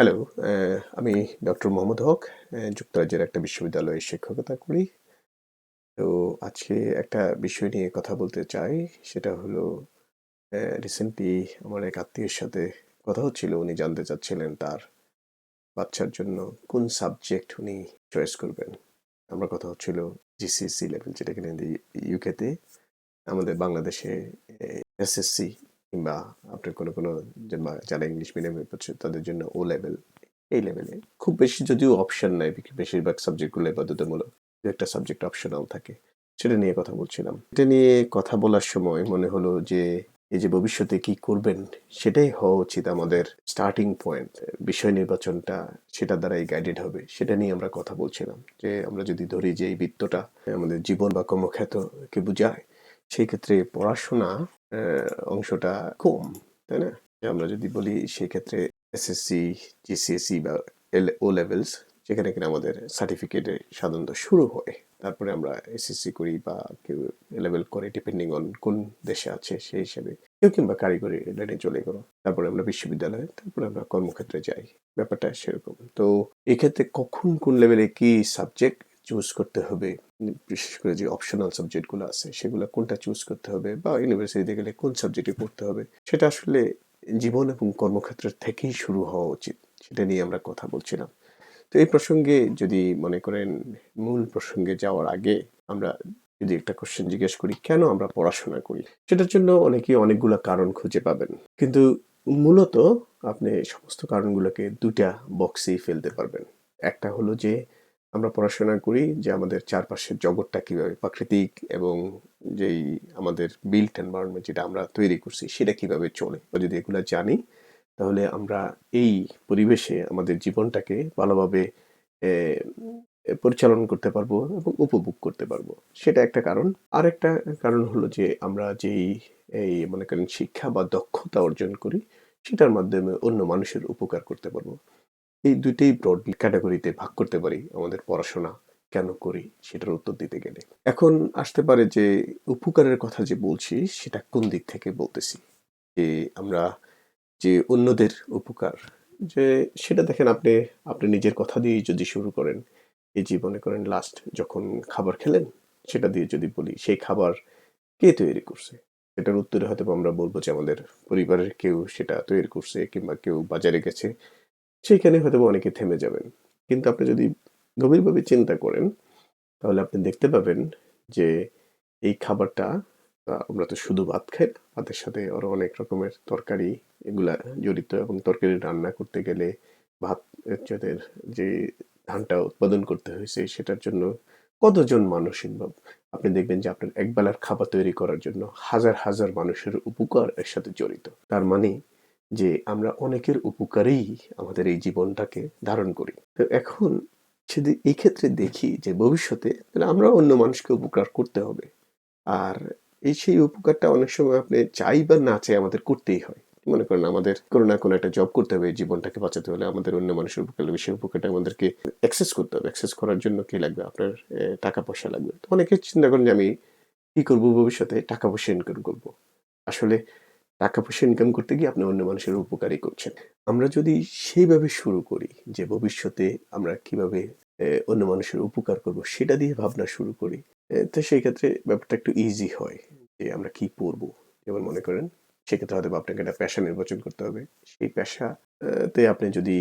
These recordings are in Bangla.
হ্যালো, আমি ডক্টর মোহাম্মদ হক। যুক্তরাজ্যের একটা বিশ্ববিদ্যালয়ে শিক্ষকতা করি। তো আজকে একটা বিষয় নিয়ে কথা বলতে চাই। সেটা হলো রিসেন্টলি আমার এক আত্মীয়ের সাথে কথা হচ্ছিল। উনি জানতে চাচ্ছিলেন তার বাচ্চার জন্য কোন সাবজেক্ট উনি চয়েস করবেন। আমরা কথা হচ্ছিল জিসিএসই লেভেল যেটা কিনা ইউকেতে আমাদের বাংলাদেশে এসএসসি কিংবা আপনার কোনো, কোনো যারা ইংলিশ মিডিয়ামে পড়ছে তাদের জন্য ও লেভেল এই লেভেলে। খুব বেশি যদিও অপশন নাই বেশিরভাগ সাবজেক্টগুলোই বাধ্যতামূলক। ২-১ টা সাবজেক্ট অপশনাল থাকে। সেটা নিয়ে কথা বলছিলাম। এটা নিয়ে কথা বলার সময় মনে হলো যে এই যে ভবিষ্যতে কি করবেন সেটাই হওয়া উচিত আমাদের স্টার্টিং পয়েন্ট। বিষয় নির্বাচনটা সেটার দ্বারাই গাইডেড হবে। সেটা নিয়ে আমরা কথা বলছিলাম। যে আমরা যদি ধরি যে এই বৃত্তটা আমাদের জীবন বা কর্মক্ষেত্রকে বুঝায়, সেই ক্ষেত্রে পড়াশোনা অংশটা কম, তাই না? আমরা যদি বলি সেক্ষেত্রে এসএসসি, জিসিএসই বা এল ও লেভেলস যেখানে কিনা আমাদের সার্টিফিকেটে সাধারণত শুরু হয়। তারপরে আমরা এসএসসি করি বা কেউ লেভেল করে ডিপেন্ডিং অন কোন দেশে আছে সেই হিসেবে। কেউ কিংবা কারিগরি লাইনে চলে গেল। তারপরে আমরা বিশ্ববিদ্যালয়ে, তারপরে আমরা কর্মক্ষেত্রে যাই। ব্যাপারটা সেরকম। তো এক্ষেত্রে কখন কোন লেভেলে কি সাবজেক্ট চুজ করতে হবে, বিশেষ করে যে অপশনাল সাবজেক্টগুলো আছে সেগুলো কোনটা চুজ করতে হবে বা ইউনিভার্সিটিতে গেলে কোন সাবজেক্টে পড়তে হবে, সেটা আসলে জীবন এবং কর্মক্ষেত্রের থেকেই শুরু হওয়া উচিত। সেটা নিয়ে আমরা কথা বলছিলাম। তো এই প্রসঙ্গে যদি মনে করেন মূল প্রসঙ্গে যাওয়ার আগে আমরা যদি একটা কোশ্চেন জিজ্ঞেস করি, কেন আমরা পড়াশোনা করি? সেটার জন্য অনেকেই অনেকগুলো কারণ খুঁজে পাবেন। কিন্তু মূলত আপনি সমস্ত কারণগুলোকে দুটা বক্সেই ফেলতে পারবেন। একটা হলো যে আমরা পড়াশোনা করি যে আমাদের চারপাশের জগৎটা কীভাবে প্রাকৃতিক এবং যেই আমাদের বিল্ট এনভায়রনমেন্ট যেটা আমরা তৈরি করছি সেটা কীভাবে চলে। যদি এগুলা জানি, তাহলে আমরা এই পরিবেশে আমাদের জীবনটাকে ভালোভাবে পরিচালনা করতে পারব এবং উপভোগ করতে পারব। সেটা একটা কারণ। আর একটা কারণ হলো যে আমরা যেই, এই মনে করেন শিক্ষা বা দক্ষতা অর্জন করি, সেটার মাধ্যমে অন্য মানুষের উপকার করতে পারব। এই ২ টেই ব্রডলি ক্যাটেগরিতে ভাগ করতে পারি আমাদের পড়াশোনা কেন করি সেটার উত্তর দিতে গেলে। এখন আসতে পারে যে উপকারের কথা যে বলছি সেটা কোন দিক থেকে বলতেছি। যে আমরা যে অন্যদের উপকার যে সেটা দেখেন আপনি, আপনি নিজের কথা দিয়েই যদি শুরু করেন, এই যে মনে করেন লাস্ট যখন খাবার খেলেন সেটা দিয়ে যদি বলি সেই খাবার কে তৈরি করছে? এটার উত্তরে হয়তো আমরা বলব যে আমাদের পরিবারের কেউ সেটা তৈরি করছে কিংবা কেউ বাজারে গেছে। সেইখানে হয়তো অনেকে থেমে যাবেন। কিন্তু আপনি যদি গভীরভাবে চিন্তা করেন তাহলে আপনি দেখতে পাবেন যে এই খাবারটা আমরা তো শুধু ভাত খাই না। ভাতের সাথে আরও অনেক রকমের তরকারি এগুলা জড়িত এবং তরকারি রান্না করতে গেলে ভাত যাদের যে ধানটা উৎপাদন করতে হয়েছে সেটার জন্য কতজন মানুষ ইনভলভ। আপনি দেখবেন যে আপনার একবেলার খাবার তৈরি করার জন্য হাজার, হাজার মানুষের উপকার এর সাথে জড়িত। তার মানে যে আমরা অনেকের উপকারেই আমাদের এই জীবনটাকে ধারণ করি। তো এখন যদি এই ক্ষেত্রে দেখি যে ভবিষ্যতে তাহলে আমরা অন্য মানুষকে উপকার করতে হবে। আর এই সেই উপকারটা অনেক সময় আপনি চাই বা না চাই আমাদের করতেই হয়। মনে করেন আমাদের কোনো না কোনো একটা জব করতে হবে, জীবনটাকে বাঁচাতে হলে আমাদের অন্য মানুষের উপকার লাগবে। সেই উপকারটা আমাদেরকে অ্যাক্সেস করতে হবে। অ্যাক্সেস করার জন্য কি লাগবে? আপনার টাকা-পয়সা লাগবে। তো অনেকে চিন্তা করেন যে আমি কি করব ভবিষ্যতে? টাকা-পয়সা ইনকাম করব আসলে টাকা-পয়সা ইনকাম করতে গিয়ে আপনি অন্য মানুষের উপকারই করছেন। আমরা যদি সেইভাবে শুরু করি যে ভবিষ্যতে আমরা কীভাবে অন্য মানুষের উপকার করব সেটা দিয়ে ভাবনা শুরু করি। তো সেই ক্ষেত্রে ব্যাপারটা একটু ইজি হয়। যে আমরা কি পড়ব? যেমন মনে করেন সেক্ষেত্রে হয়তো আপনাকে একটা পেশা নির্বাচন করতে হবে। সেই পেশা তে আপনি যদি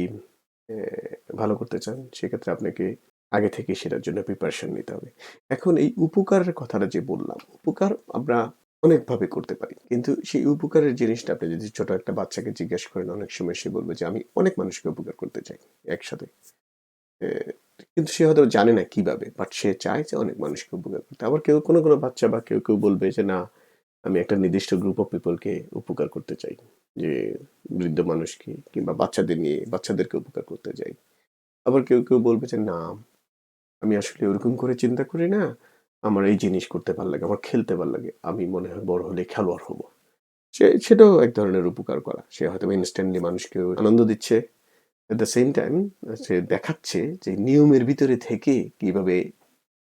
ভালো করতে চান সেক্ষেত্রে আপনাকে আগে থেকে সেটার জন্য প্রিপারেশন নিতে হবে। এখন এই উপকারের কথাটা যে বললাম, উপকার আমরা অনেকভাবে করতে পারি। কিন্তু সেই উপকারের জিনিসটা আপনি যদি ছোট একটা বাচ্চাকে জিজ্ঞেস করেন অনেক সময় সে বলবে যে আমি অনেক মানুষকে উপকার করতে চাই একসাথে। কিন্তু সে হয়তো জানে না কীভাবে। বাট সে চায় যে অনেক মানুষকে উপকার করতে। আবার কেউ কোনো, কোনো বাচ্চা বা কেউ, কেউ বলবে যে না আমি একটা নির্দিষ্ট গ্রুপ অফ পিপল কে উপকার করতে চাই। যে বৃদ্ধ মানুষকে কিংবা বাচ্চাদের নিয়ে বাচ্চাদেরকে উপকার করতে চাই। আবার কেউ, কেউ বলবে যে না আমি আসলে ওরকম করে চিন্তা করি না। আমার এই জিনিস করতে ভালো লাগে, আমার খেলতে ভালো লাগে। আমি মনে হয় বড় হলে খেলোয়াড় হব। সে সেটাও এক ধরনের উপকার করা। সে হয়তোবা ইনস্ট্যান্টলি মানুষকে আনন্দ দিচ্ছে। এট দ্য সেম টাইম সে দেখাচ্ছে যে নিয়মের ভিতরে থেকে কীভাবে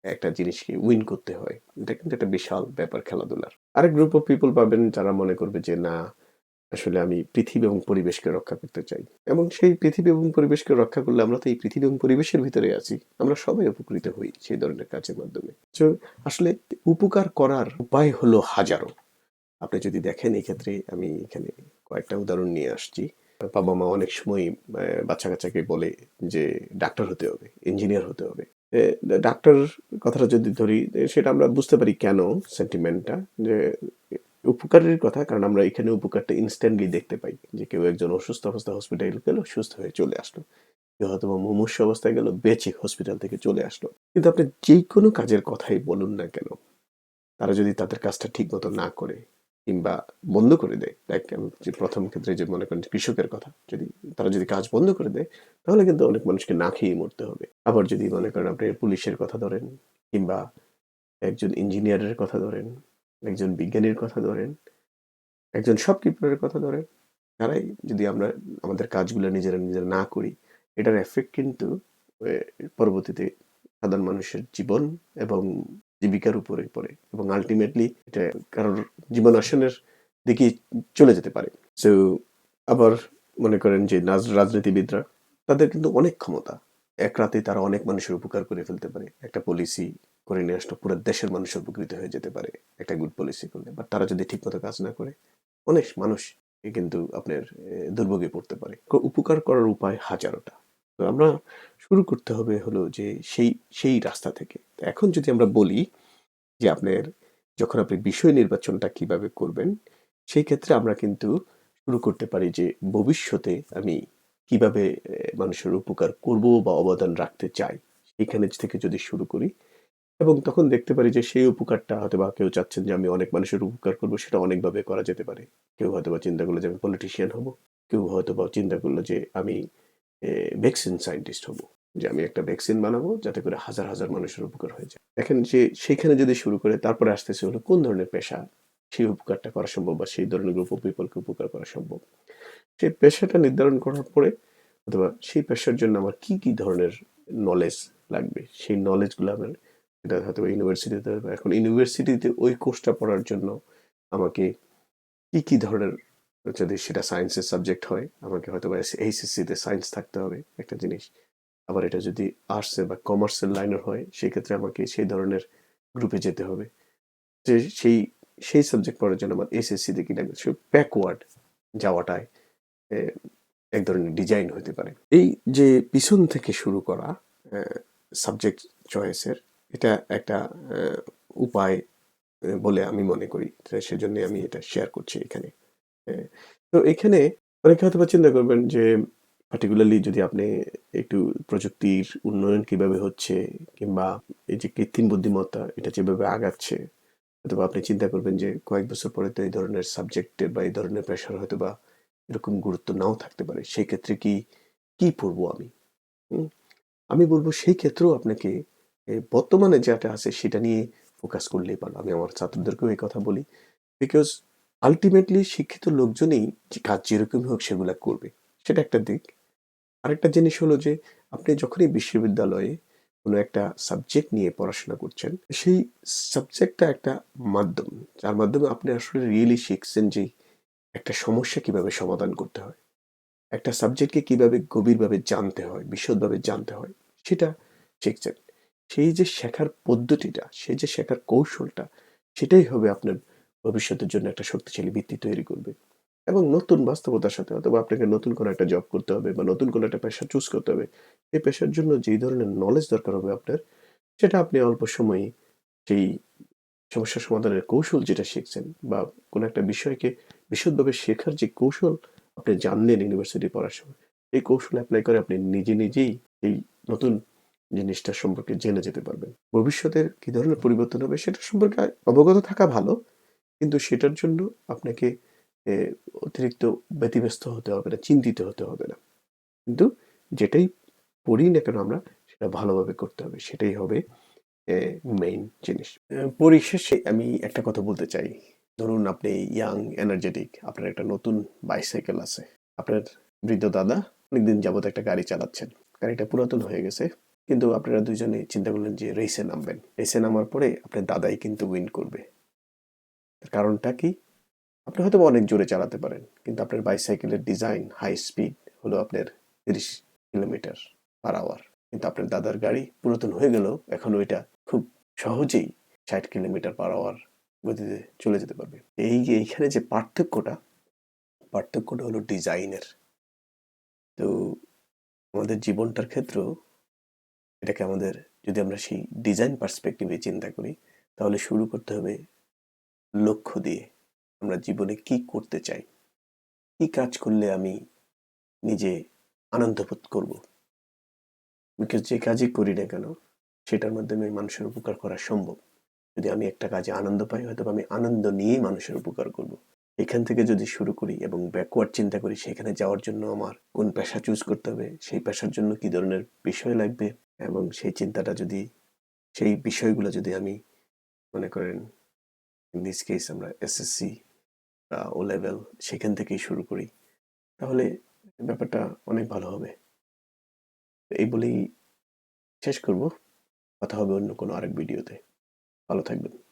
একটা জিনিসকে উইন করতে হয়। এটা কিন্তু একটা বিশাল ব্যাপার খেলাধুলার। আরেক গ্রুপ অফ পিপল পাবেন যারা মনে করবে যে না আসলে আমি পৃথিবী এবং পরিবেশকে রক্ষা করতে চাই। এবং সেই পৃথিবী এবং পরিবেশকে রক্ষা করলে আমরা তো এই পৃথিবী এবং পরিবেশের ভিতরে আছি। আমরা সবাই উপকৃত হই সেই ধরনের কাজের মাধ্যমে। তো আসলে উপকার করার উপায় হলো হাজারো। আপনি যদি দেখেন এই ক্ষেত্রে আমি এখানে কয়েকটা উদাহরণ নিয়ে আসছি। বাবা মা অনেক সময় বাচ্চা কাচ্চাকে বলে যে ডাক্তার হতে হবে, ইঞ্জিনিয়ার হতে হবে। ডাক্তার কথাটা যদি ধরি সেটা আমরা বুঝতে পারি কেন সেন্টিমেন্টটা, যে উপকারের কথা, কারণ আমরা এখানে উপকারটা ইনস্ট্যান্টলি দেখতে পাই যে কেউ একজন অসুস্থ অবস্থা হসপিটাল গেল, সুস্থ হয়ে চলে আসলো। কেউ হয়তো বা মুমূর্ষু অবস্থায় গেল, বেঁচে হসপিটাল থেকে চলে আসলো। কিন্তু আপনি যে কোনো কাজের কথাই বলুন না কেন, তারা যদি তাদের কাজটা ঠিক মতো না করে কিংবা বন্ধ করে দেয় লাইক যে প্রথম ক্ষেত্রে যে মনে করেন কৃষকের কথা, যদি তারা যদি কাজ বন্ধ করে দেয়, তাহলে কিন্তু অনেক মানুষকে না খেয়ে মরতে হবে। আবার যদি মনে করেন আপনি পুলিশের কথা ধরেন কিংবা একজন ইঞ্জিনিয়ারের কথা ধরেন একজন বিজ্ঞানীর কথা ধরেন, একজন শপকিপারের কথা ধরেন, তারাই যদি আমরা আমাদের কাজগুলো নিজেরা নিজেরা না করি, এটার এফেক্ট কিন্তু পরবর্তীতে সাধারণ মানুষের জীবন এবং জীবিকার উপরে পড়ে এবং আলটিমেটলি এটা কারোর জীবনাশনের দিকে চলে যেতে পারে। সো আবার মনে করেন যে রাজনীতিবিদরা, তাদের কিন্তু অনেক ক্ষমতা। এক রাতে তারা অনেক মানুষের উপকার করে ফেলতে পারে। একটা পলিসি করে নিয়ে আসলে পুরো দেশের মানুষ উপকৃত হয়ে যেতে পারে। একটা গুড পলিসি করলে। বাট তারা যদি ঠিকমতো কাজ না করে, অনেক মানুষ কিন্তু আপনার দুর্ভোগে পড়তে পারে। উপকার করার উপায় হাজারোটা। তো আমরা শুরু করতে হবে হলো যে সেই সেই রাস্তা থেকে। এখন যদি আমরা বলি যে আপনার যখন আপনি বিষয় নির্বাচনটা কীভাবে করবেন, সেই ক্ষেত্রে আমরা কিন্তু শুরু করতে পারি যে ভবিষ্যতে আমি কীভাবে মানুষের উপকার করব বা অবদান রাখতে চাই এখানে থেকে যদি শুরু করি এবং তখন দেখতে পারি যে সেই উপকারটা হয়তো বা কেউ চাচ্ছেন যে আমি অনেক মানুষের উপকার করব, সেটা অনেকভাবে করা যেতে পারে। কেউ হয়তো বা চিন্তা করল যে আমি পলিটিশিয়ান হব, কেউ হয়তো বা চিন্তা করল যে আমি ভ্যাকসিন সায়েন্টিস্ট হব, যে আমি একটা ভ্যাকসিন বানাবো যাতে করে হাজার হাজার মানুষের উপকার হয়ে যায়। দেখেন যে সেইখানে যদি শুরু করে, তারপরে আসতেছে হলো কোন ধরনের পেশা, সেই উপকারটা করা সম্ভব বা সেই ধরনের গ্রুপ অফ পিপলকে উপকার করা সম্ভব। সেই পেশাটা নির্ধারণ করার পরে অথবা সেই পেশার জন্য আমার কি কি ধরনের নলেজ লাগবে? সেই নলেজগুলো আমার এটা হয়তো ইউনিভার্সিটিতে এখন ইউনিভার্সিটিতে ওই কোর্সটা পড়ার জন্য আমাকে কি কি ধরনের যদি সেটা সায়েন্সের সাবজেক্ট হয়, আমাকে হয়তো বা এইচএসসিতে সায়েন্স থাকতে হবে একটা জিনিস। আবার এটা যদি আর্টসের বা কমার্সের লাইনের হয় সেক্ষেত্রে আমাকে সেই ধরনের গ্রুপে যেতে হবে। যে সেই সেই সাবজেক্ট পড়ার জন্য আমার এসএসসিতে কি লাগবে? সে ব্যাকওয়ার্ড যাওয়াটায় এক ধরনের ডিজাইন হতে পারে। এই যে পিছন থেকে শুরু করা সাবজেক্ট চয়েসের এটা একটা উপায় বলে আমি মনে করি। সেজন্য আমি এটা শেয়ার করছি এখানে। তো এখানে অনেকে হয়তো বা চিন্তা করবেন যে পার্টিকুলারলি যদি আপনি একটু প্রযুক্তির উন্নয়ন কীভাবে হচ্ছে, কিংবা এই যে কৃত্রিম বুদ্ধিমত্তা, এটা যেভাবে আগাচ্ছে অথবা আপনি চিন্তা করবেন যে কয়েক বছর পরে তো এই ধরনের সাবজেক্টের বা এই ধরনের প্রেশার হয়তো বা এরকম গুরুত্ব নাও থাকতে পারে। সেই ক্ষেত্রে কি কি পড়ব আমি? আমি বলব সেই ক্ষেত্রেও আপনাকে বর্তমানে যেটা আছে সেটা নিয়ে ফোকাস করলেই ভালো। আমি আমার ছাত্রদেরকেও এই কথা বলি। বিকজ আলটিমেটলি শিক্ষিত লোকজনই যে কাজ যেরকমই হোক সেগুলা করবে। সেটা একটা দিক। আরেকটা জিনিস হলো যে, আপনি যখনই বিশ্ববিদ্যালয়ে কোনো একটা সাবজেক্ট নিয়ে পড়াশোনা করছেন, সেই সাবজেক্টটা একটা মাধ্যম। যার মাধ্যমে আপনি আসলে রিয়েলি শিখছেন যে একটা সমস্যা কীভাবে সমাধান করতে হয়? একটা সাবজেক্টকে কীভাবে গভীরভাবে জানতে হয়, বিশদভাবে জানতে হয়, সেটা শিখছেন সেই যে শেখার পদ্ধতিটা, সেই যে শেখার কৌশলটা, সেটাই হবে আপনার ভবিষ্যতের জন্য একটা শক্তিশালী ভিত্তি তৈরি করবে। এবং নতুন বাস্তবতার সাথে অথবা আপনাকে নতুন কোনো একটা জব করতে হবে বা নতুন কোনো একটা পেশা চুজ করতে হবে এই পেশার জন্য যেই ধরনের নলেজ দরকার হবে আপনার, সেটা আপনি অল্প সময়ে সেই সমস্যা সমাধানের কৌশল যেটা শিখছেন বা কোনো একটা বিষয়কে বিশদভাবে শেখার যে কৌশল আপনি জানলেন ইউনিভার্সিটি পড়ার সময়, এই কৌশল অ্যাপ্লাই করে আপনি নিজে নিজেই এই নতুন জিনিসটা সম্পর্কে জেনে যেতে পারবেন। ভবিষ্যতের কি ধরনের পরিবর্তন হবে সেটা সম্পর্কে অবগত থাকা ভালো, কিন্তু সেটার জন্য আপনাকে অতিরিক্ত ব্যতিব্যস্ত হতে হবে না, চিন্তিত হতে হবে না। কিন্তু যেটাই পড়ি না কেন আমরা, সেটা ভালোভাবে করতে হবে, সেটাই হবে মেইন জিনিস। পরিশেষে আমি একটা কথা বলতে চাই। ধরুন আপনি ইয়াং এনার্জেটিক আপনার একটা নতুন বাইসাইকেল আছে। আপনার বৃদ্ধ দাদা অনেকদিন যাবত একটা গাড়ি চালাচ্ছেন। গাড়িটা পুরাতন হয়ে গেছে, কিন্তু আপনারা দুজনে চিন্তা করলেন যে রেসে নামবেন। রেসে নামার পরে আপনার দাদাই কিন্তু উইন করবে। তার কারণটা কি? আপনি হয়তো অনেক জোরে চালাতে পারেন, কিন্তু আপনার বাইসাইকেলের ডিজাইন হাই স্পিড হলো আপনার তিরিশ কিলোমিটার পার আওয়ার কিন্তু আপনার দাদার গাড়ি পুরাতন হয়ে গেলেও এখন ওইটা খুব সহজেই ষাট কিলোমিটার পার আওয়ার গতিতে চলে যেতে পারবে। এই যে এইখানে যে পার্থক্যটা পার্থক্যটা হলো ডিজাইনের। তো আমাদের জীবনটার ক্ষেত্রেও এটাকে আমাদের যদি আমরা সেই ডিজাইন পার্সপেক্টিভে চিন্তা করি, তাহলে শুরু করতে হবে লক্ষ্য দিয়ে আমরা জীবনে কি করতে চাই, কি কাজ করলে আমি নিজে আনন্দ বোধ করব। বিকজ যে কাজই করি না কেন, সেটার মাধ্যমে মানুষের উপকার করা সম্ভব। যদি আমি একটা কাজে আনন্দ পাই হয়তো আমি আনন্দ নিয়েই মানুষের উপকার করব। এখান থেকে যদি শুরু করি এবং ব্যাকওয়ার্ড চিন্তা করি, সেখানে যাওয়ার জন্য আমার কোন পেশা চুজ করতে হবে, সেই পেশার জন্য কি ধরনের বিষয় লাগবে এবং সেই চিন্তাটা যদি, সেই বিষয়গুলো যদি আমি মনে করেন ইন দিস কেস আমরা এসএসসি ও লেভেল সেখান থেকেই শুরু করি, তাহলে ব্যাপারটা অনেক ভালো হবে। এই বলেই শেষ করব। কথা হবে অন্য কোনো আরেক ভিডিওতে ভালো থাকবেন।